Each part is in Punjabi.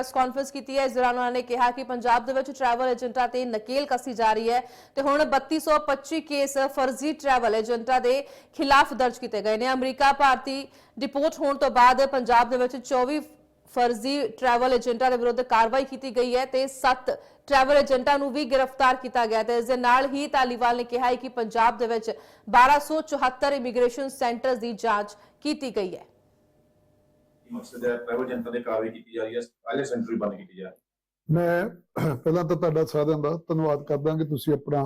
ਪ੍ਰੈਸ ਕਾਨਫਰੰਸ ਕੀਤੀ ਹੈ। ਇਸ ਦੌਰਾਨ ਉਹਨਾਂ ਨੇ ਕਿਹਾ ਕਿ ਪੰਜਾਬ ਦੇ ਵਿੱਚ ਟਰੈਵਲ ਏਜੰਟਾਂ ਤੇ ਨਕੇਲ ਕੱਸੀ ਜਾ ਰਹੀ ਹੈ। ਤੇ ਹੁਣ 3225 ਕੇਸ ਫਰਜ਼ੀ ਟਰੈਵਲ ਏਜੰਟਾਂ ਦੇ ਖਿਲਾਫ ਦਰਜ ਕੀਤੇ ਗਏ ਨੇ। ਅਮਰੀਕਾ ਭਾਰਤੀ ਡਿਪੋਰਟ ਹੋਣ ਤੋਂ ਬਾਅਦ ਪੰਜਾਬ ਦੇ ਵਿੱਚ 24 ਫਰਜ਼ੀ ਟਰੈਵਲ ਏਜੰਟਾਂ ਦੇ ਵਿਰੁੱਧ ਕਾਰਵਾਈ ਕੀਤੀ ਗਈ ਹੈ ਤੇ 7 ਟਰੈਵਲ ਏਜੰਟਾਂ ਨੂੰ ਵੀ ਗ੍ਰਿਫਤਾਰ ਕੀਤਾ ਗਿਆ ਤੇ ਇਸ ਦੇ ਨਾਲ ਹੀ ਧਾਲੀਵਾਲ ਨੇ ਕਿਹਾ ਹੈ ਕਿ ਪੰਜਾਬ ਦੇ ਵਿੱਚ 1274 ਇਮੀਗ੍ਰੇਸ਼ਨ ਸੈਂਟਰਸ ਦੀ ਜਾਂਚ ਕੀਤੀ ਗਈ ਹੈ। ਕੀ ਮਕਸਦ ਹੈ ਟਰੈਵਲ ਏਜੰਟਾਂ ਦੀ ਕਾਰਵਾਈ ਕੀਤੀ ਜਾ ਰਹੀ ਹੈ, ਪਹਿਲੇ ਸੈਂਟਰ ਵੀ ਬੰਦ ਕੀਤੀ ਜਾ ਰਹੀ ਹੈ। ਮੈਂ ਪਹਿਲਾਂ ਤਾਂ ਤੁਹਾਡਾ ਸਾਰਿਆਂ ਦਾ ਧੰਨਵਾਦ ਕਰਦਾ ਕਿ ਤੁਸੀਂ ਆਪਣਾ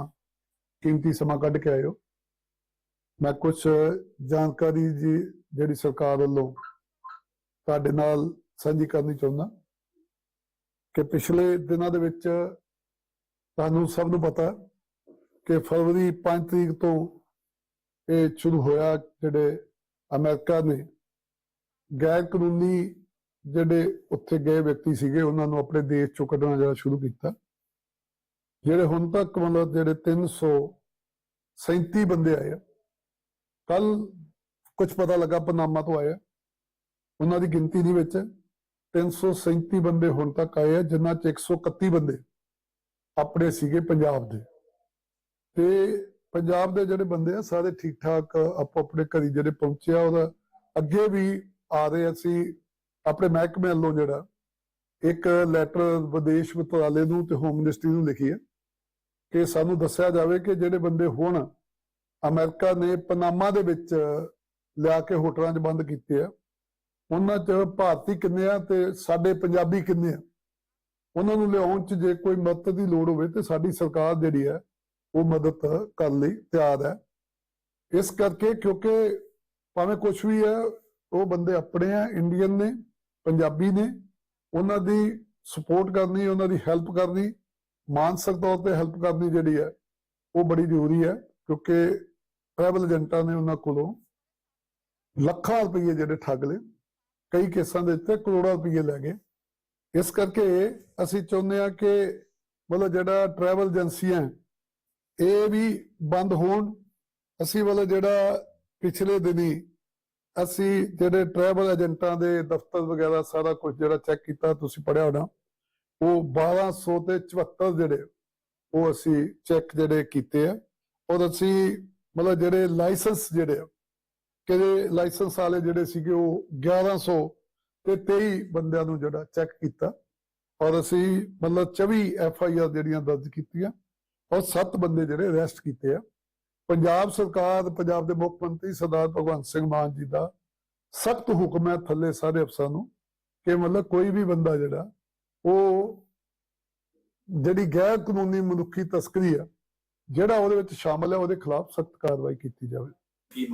ਕੀਮਤੀ ਸਮਾਂ ਕੱਢ ਕੇ ਆਏ ਮੈਂ ਕੁਝ ਜਾਣਕਾਰੀ ਜੀ, ਜਿਹੜੀ ਸਰਕਾਰ ਵੱਲੋਂ ਤੁਹਾਡੇ ਨਾਲ ਸਾਂਝੀ ਕਰਨੀ ਚਾਹੁੰਦਾ, ਕਿ ਪਿਛਲੇ ਦਿਨਾਂ ਦੇ ਵਿੱਚ ਤੁਹਾਨੂੰ ਸਭ ਨੂੰ ਪਤਾ ਕਿ ਫਰਵਰੀ 5 ਤਰੀਕ ਤੋਂ ਇਹ ਸ਼ੁਰੂ ਹੋਇਆ, ਜਿਹੜੇ ਅਮਰੀਕਾ ਨੇ ਗੈਰ ਕਾਨੂੰਨੀ ਜਿਹੜੇ ਉੱਥੇ ਗਏ ਵਿਅਕਤੀ ਸੀਗੇ, ਉਹਨਾਂ ਨੂੰ ਆਪਣੇ ਦੇਸ਼ ਚੋਂ ਕੱਢਣਾ ਜਿਹੜਾ ਸ਼ੁਰੂ ਕੀਤਾ। ਜਿਹੜੇ ਹੁਣ ਤੱਕ ਮਤਲਬ ਜਿਹੜੇ 337 ਬੰਦੇ ਆਏ ਆ ਕੱਲ ਕੁਝ ਪਤਾ ਲੱਗਾ ਪਨਾਮਾ ਤੋਂ ਆਏ ਉਹਨਾਂ ਦੀ ਗਿਣਤੀ ਦੇ ਵਿੱਚ। 337 ਬੰਦੇ ਹੁਣ ਤੱਕ ਆਏ ਆ ਜਿਨ੍ਹਾਂ ਚ 131 ਬੰਦੇ ਆਪਣੇ ਸੀਗੇ ਪੰਜਾਬ ਦੇ। ਤੇ ਪੰਜਾਬ ਦੇ ਜਿਹੜੇ ਬੰਦੇ ਆ, ਸਾਰੇ ਠੀਕ ਠਾਕ ਆਪੋ ਆਪਣੇ ਘਰੀ ਜਿਹੜੇ ਪਹੁੰਚਿਆ ਉਹਦਾ ਅੱਗੇ ਵੀ ਆ ਰਹੇ ਅਸੀਂ ਆਪਣੇ ਮਹਿਕਮੇ ਵੱਲੋਂ ਜਿਹੜਾ ਇੱਕ ਲੈਟਰ ਵਿਦੇਸ਼ ਮੰਤਰਾਲੇ ਨੂੰ ਤੇ ਹੋਮ ਮਿਨਿਸਟਰੀ ਨੂੰ ਲਿਖੀ ਹੈ ਕਿ ਸਾਨੂੰ ਦੱਸਿਆ ਜਾਵੇ ਕਿ ਜਿਹੜੇ ਬੰਦੇ ਹੁਣ ਅਮਰੀਕਾ ਨੇ ਪਨਾਮਾ ਦੇ ਵਿੱਚ ਲਿਆ ਕੇ ਹੋਟਲਾਂ 'ਚ ਬੰਦ ਕੀਤੇ ਆ, ਉਹਨਾਂ 'ਚ ਭਾਰਤੀ ਕਿੰਨੇ ਆ ਤੇ ਸਾਡੇ ਪੰਜਾਬੀ ਕਿੰਨੇ ਆ? ਉਹਨਾਂ ਨੂੰ ਲਿਆਉਣ 'ਚ ਜੇ ਕੋਈ ਮਦਦ ਦੀ ਲੋੜ ਹੋਵੇ ਤੇ ਸਾਡੀ ਸਰਕਾਰ ਜਿਹੜੀ ਹੈ ਉਹ ਮਦਦ ਕਰਨ ਲਈ ਤਿਆਰ ਹੈ। ਇਸ ਕਰਕੇ ਕਿਉਂਕਿ ਭਾਵੇਂ ਕੁਝ ਵੀ ਹੈ ਉਹ ਬੰਦੇ ਆਪਣੇ ਆ ਇੰਡੀਅਨ ਨੇ, ਪੰਜਾਬੀ ਨੇ, ਉਹਨਾਂ ਦੀ ਸਪੋਰਟ ਕਰਨੀ, ਉਹਨਾਂ ਦੀ ਹੈਲਪ ਕਰਨੀ, ਮਾਨਸਿਕ ਤੌਰ ਤੇ ਹੈਲਪ ਕਰਨੀ ਜਿਹੜੀ ਹੈ, ਉਹ ਬੜੀ ਜ਼ਰੂਰੀ ਹੈ, ਕਿਉਂਕਿ ਟਰੈਵਲ ਏਜੰਟਾਂ ਨੇ ਉਹਨਾਂ ਕੋਲੋਂ ਲੱਖਾਂ ਰੁਪਏ ਜਿਹੜੇ ਠੱਗ ਲਏ, ਕਈ ਕੇਸਾਂ ਦੇ ਉੱਤੇ ਕਰੋੜਾਂ ਰੁਪਏ ਲੈ ਗਏ। ਇਸ ਕਰਕੇ ਅਸੀਂ ਚਾਹੁੰਦੇ ਆ ਕਿ ਮਤਲਬ ਜਿਹੜਾ ਟਰੈਵਲ ਏਜੰਸੀਆਂ ਇਹ ਵੀ ਬੰਦ ਹੋਣ। ਅਸੀਂ ਮਤਲਬ ਜਿਹੜਾ ਪਿਛਲੇ ਦਿਨੀ ਅਸੀਂ ਜਿਹੜੇ ਟਰੈਵਲ ਏਜੰਟਾਂ ਦੇ ਦਫ਼ਤਰ ਵਗੈਰਾ ਸਾਰਾ ਕੁਝ ਜਿਹੜਾ ਚੈੱਕ ਕੀਤਾ ਤੁਸੀਂ ਪੜਿਆ ਹੋਣਾ ਉਹ 1200 ਤੇ 74 ਜਿਹੜੇ ਉਹ ਅਸੀਂ ਚੈੱਕ ਜਿਹੜੇ ਕੀਤੇ ਆ। ਔਰ ਅਸੀਂ ਮਤਲਬ ਜਿਹੜੇ ਲਾਇਸੈਂਸ ਜਿਹੜੇ ਆ, ਕਿ ਲਾਇਸੈਂਸ ਵਾਲੇ ਜਿਹੜੇ ਸੀਗੇ ਉਹ 1100 ਤੇ 23 ਬੰਦਿਆਂ ਨੂੰ ਜਿਹੜਾ ਚੈੱਕ ਕੀਤਾ। ਔਰ ਅਸੀਂ ਮਤਲਬ 24 ਐਫ ਆਈ ਆਰ ਜਿਹੜੀਆਂ ਦਰਜ ਕੀਤੀਆਂ ਔਰ 7 ਬੰਦੇ ਜਿਹੜੇ ਅਰੈਸਟ ਕੀਤੇ ਆ। ਪੰਜਾਬ ਸਰਕਾਰ ਪੰਜਾਬ ਦੇ ਮੁੱਖ ਮੰਤਰੀ ਸਰਦਾਰ ਭਗਵੰਤ ਸਿੰਘ ਮਾਨ ਜੀ ਦਾ ਸਖਤ ਹੁਕਮ ਹੈ ਥੱਲੇ ਸਾਰੇ ਅਫਸਰਾਂ ਨੂੰ ਕਿ ਮਤਲਬ ਕੋਈ ਵੀ ਬੰਦਾ ਜਿਹੜਾ, ਉਹ ਜਿਹੜੀ ਗੈਰ ਕਾਨੂੰਨੀ ਮਨੁੱਖੀ ਤਸਕਰੀ ਆ, ਜਿਹੜਾ ਉਹਦੇ ਵਿੱਚ ਸ਼ਾਮਲ ਹੈ, ਉਹਦੇ ਖਿਲਾਫ ਸਖਤ ਕਾਰਵਾਈ ਕੀਤੀ ਜਾਵੇ।